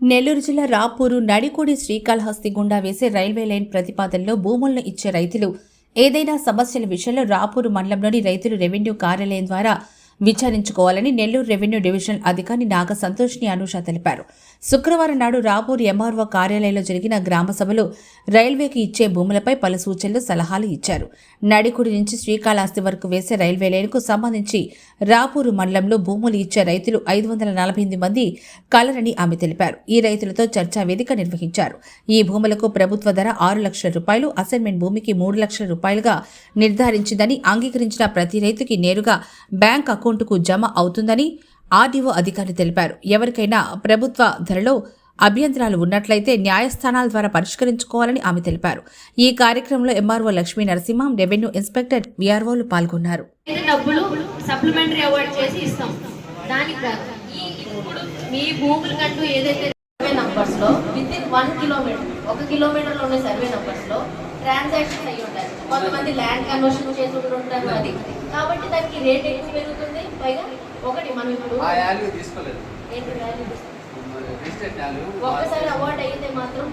నెల్లూరు జిల్లా రాపూరు నడికోడి శ్రీకాళహస్తి గుండా వేసే రైల్వే లైన్ ప్రతిపాదనలో భూములను ఇచ్చే రైతులు. ఏదైనా సమస్యల విషయంలో రాపూరు మండలంలోని రైతులు రెవెన్యూ కార్యాలయం ద్వారా విచారించుకోవాలని నెల్లూరు రెవెన్యూ డివిజనల్ అధికారి నాగ సంతోష్ని అనూష తెలిపారు. శుక్రవారం నాడు రాపూర్ ఎంఆర్ఓ కార్యాలయంలో జరిగిన గ్రామ సభలో రైల్వేకి ఇచ్చే భూములపై పలు సూచనలు సలహాలు ఇచ్చారు. నడికుడి నుంచి శ్రీకాళహస్తి వరకు వేసే రైల్వే లైన్కు సంబంధించి రాపూరు మండలంలో భూములు ఇచ్చే రైతులు ఐదు వందల నలభై ఎనిమిది మంది కలరని ఆమె తెలిపారు. ఈ రైతులతో చర్చా వేదిక నిర్వహించారు. ఈ భూములకు ప్రభుత్వ ధర ఆరు లక్షల రూపాయలు అసైన్మెంట్ భూమికి మూడు లక్షల రూపాయలుగా నిర్ధారించిందని అంగీకరించిన ప్రతి రైతుకి నేరుగా బ్యాంక్ అకౌంట్ అకౌంటుకు జమ అవుతుందని ఆర్డీఓ అధికారి తెలిపారు. ఎవరికైనా ప్రభుత్వ ధరలో అభ్యంతరాలు ఉన్నట్లయితే న్యాయస్థానాల ద్వారా పరిష్కరించుకోవాలని ఆమె తెలిపారు. ఈ కార్యక్రమంలో MRO Lakshmi Narasimham revenue inspector విఆర్ఓలు పాల్గొన్నారు. డబ్బులు సప్లిమెంటరీ అవార్డ్ చేసి ఇస్తాం. దానికి ఇప్పుడు మీ భూములకంటూ ఏదైతే సర్వే నంబర్స్లో విత్ ఇన్ వన్ కిలోమీటర్ ఒక కిలోమీటర్లో ఉన్న సర్వే నంబర్స్లో ట్రాన్సాక్షన్ అయ్యి ఉంటాయి కొంతమంది ల్యాండ్ కన్వర్షన్ చేసి ఉంటారు అది. కాబట్టి దానికి రేట్ ఎక్కువ పెరుగుతుంది. పైగా ఒకటి మనం ఇప్పుడు ఒక్కసారి అవార్డ్ అయితే మాత్రం